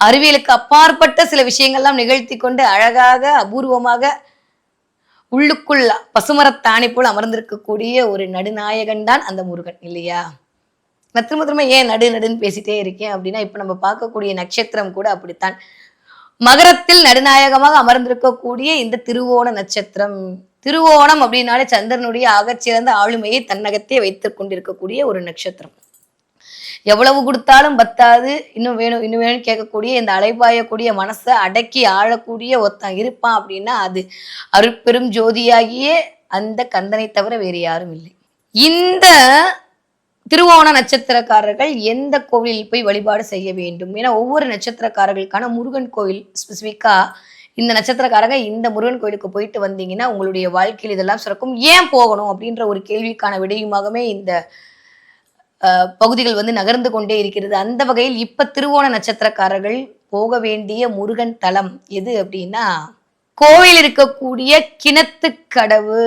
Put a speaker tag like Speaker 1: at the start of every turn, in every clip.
Speaker 1: அறிவியலுக்கு அப்பாற்பட்ட சில விஷயங்கள்லாம் நிகழ்த்தி கொண்டு அழகாக அபூர்வமாக உள்ளுக்குள் பசுமரத்தாணி போல் அமர்ந்திருக்கக்கூடிய ஒரு நடுநாயகன் தான் அந்த முருகன் இல்லையா? நான் திரும்ப திரும்ப ஏன் நடு நடுன்னு பேசிட்டே இருக்கேன் அப்படின்னா இப்ப நம்ம பார்க்கக்கூடிய நட்சத்திரம் கூட அப்படித்தான். மகரத்தில் நடுநாயகமாக அமர்ந்திருக்கக்கூடிய இந்த திருவோண நட்சத்திரம். திருவோணம் அப்படின்னாலே சந்திரனுடைய ஆகச்சிறந்த ஆளுமையை தன்னகத்தே வைத்துக் கொண்டிருக்கக்கூடிய ஒரு நட்சத்திரம். எவ்வளவு கொடுத்தாலும் பத்தாது. இன்னும் வேணும் இன்னும் வேணும் கேட்கக்கூடிய இந்த அலைபாயக்கூடிய மனசை அடக்கி ஆழக்கூடிய ஒருத்தன் இருப்பான் அப்படின்னா அது. அருட்பெரும் ஜோதியாகிய அந்த கந்தனை தவிர வேறு யாரும் இல்லை. இந்த திருவோண நட்சத்திரக்காரர்கள் எந்த கோவிலில் போய் வழிபாடு செய்ய வேண்டும்? ஏன்னா ஒவ்வொரு நட்சத்திரக்காரர்களுக்கான முருகன் கோவில் ஸ்பெசிஃபிக்காக இந்த நட்சத்திரக்காரங்க இந்த முருகன் கோயிலுக்கு போயிட்டு வந்தீங்கன்னா உங்களுடைய வாழ்க்கையில் இதெல்லாம் சிறக்கும். ஏன் போகணும் அப்படின்ற ஒரு கேள்விக்கான விடையுமாகவே இந்த பகுதிகள் வந்து நகர்ந்து கொண்டே இருக்கிறது. அந்த வகையில் இப்ப திருவோண நட்சத்திரக்காரர்கள் போக வேண்டிய முருகன் தலம் எது அப்படின்னா கோவில் இருக்கக்கூடிய கிணத்து கடவு.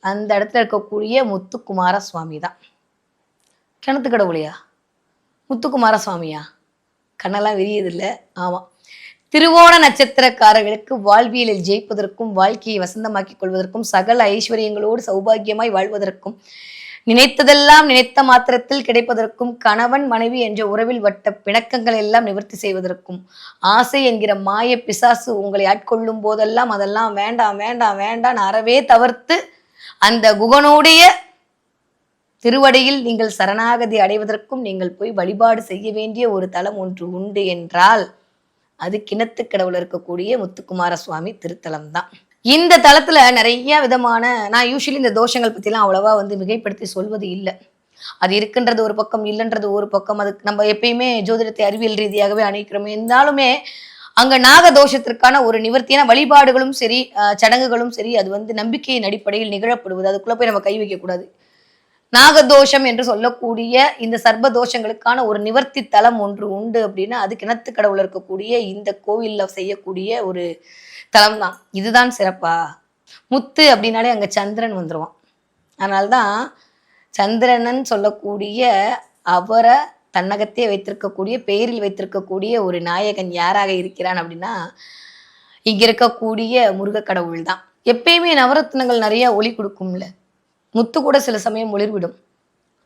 Speaker 1: அந்த இடத்துல இருக்கக்கூடிய முத்துக்குமார சுவாமி தான் கிணத்து கடவுளையா? முத்துக்குமார சுவாமியா கண்ணெல்லாம் விரியுதில்ல. ஆமா. திருவோண நட்சத்திரக்காரர்களுக்கு வாழ்வியலில் ஜெயிப்பதற்கும் வாழ்க்கையை வசந்தமாக்கிக் கொள்வதற்கும் சகல ஐஸ்வர்யங்களோடு சௌபாகியமாய் வாழ்வதற்கும் நினைத்ததெல்லாம் நினைத்த மாத்திரத்தில் கிடைப்பதற்கும் கணவன் மனைவி என்ற உறவில் வட்ட பிணக்கங்கள் எல்லாம் நிவர்த்தி செய்வதற்கும் ஆசை என்கிற மாய பிசாசு உங்களை ஆட்கொள்ளும் போதெல்லாம் அதெல்லாம் வேண்டாம் வேண்டாம் வேண்டாம் அறவே தவிர்த்து அந்த குகனுடைய திருவடியில் நீங்கள் சரணாகதி அடைவதற்கும் நீங்கள் போய் வழிபாடு செய்ய வேண்டிய ஒரு தலம் ஒன்று உண்டு என்றால் அது கிணத்து கடவுள் இருக்கக்கூடிய முத்துக்குமார சுவாமி திருத்தலம் தான் இந்த தளத்துல நிறைய விதமான நான் யூஸ்வலி இந்த தோஷங்கள் பத்திலாம் அவ்வளவா வந்து மிகைப்படுத்தி சொல்வது இல்லை. அது இருக்கின்றது ஒரு பக்கம் இல்லைன்றது ஒரு பக்கம் அதுக்கு நம்ம எப்பயுமே ஜோதிடத்தை அறிவியல் ரீதியாகவே அணைக்கிறோம். இருந்தாலுமே அங்க நாக தோஷத்திற்கான ஒரு நிவர்த்தியான வழிபாடுகளும் சரி சடங்குகளும் சரி அது வந்து நம்பிக்கையின் அடிப்படையில் நிகழப்படுவது. அதுக்குள்ள போய் நம்ம கை வைக்க கூடாது நாகதோஷம் என்று சொல்லக்கூடிய இந்த சர்ப தோஷங்களுக்கான ஒரு நிவர்த்தி தலம் ஒன்று உண்டு அப்படின்னா அது கிணத்து கடவுள் இருக்கக்கூடிய இந்த கோவில்ல செய்யக்கூடிய ஒரு தலம் தான் இதுதான் சிறப்பா? முத்து அப்படின்னாலே அங்க சந்திரன் வந்துருவான். அதனால்தான் சந்திரனன் சொல்லக்கூடிய அவரை தன்னகத்தே வைத்திருக்கக்கூடிய பெயரில் வைத்திருக்கக்கூடிய ஒரு நாயகன் யாராக இருக்கிறான் அப்படின்னா இங்க இருக்கக்கூடிய முருக கடவுள் தான் எப்பயுமே நவரத்னங்கள் நிறைய ஒளி கொடுக்கும்ல. முத்து கூட சில சமயம் ஒளிர்விடும்.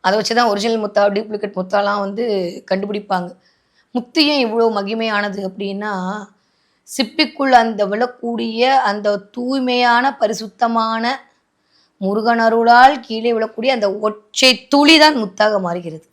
Speaker 1: அதை வச்சு தான் ஒரிஜினல் முத்தா டூப்ளிகேட் முத்தாலாம் வந்து கண்டுபிடிப்பாங்க. முத்து ஏன் இவ்வளோ மகிமையானது அப்படின்னா சிப்பிக்குள் அந்த விழக்கூடிய அந்த தூய்மையான பரிசுத்தமான முருகன் அருளால் கீழே விழக்கூடிய அந்த ஒற்றை துளி தான் முத்தாக மாறுகிறது.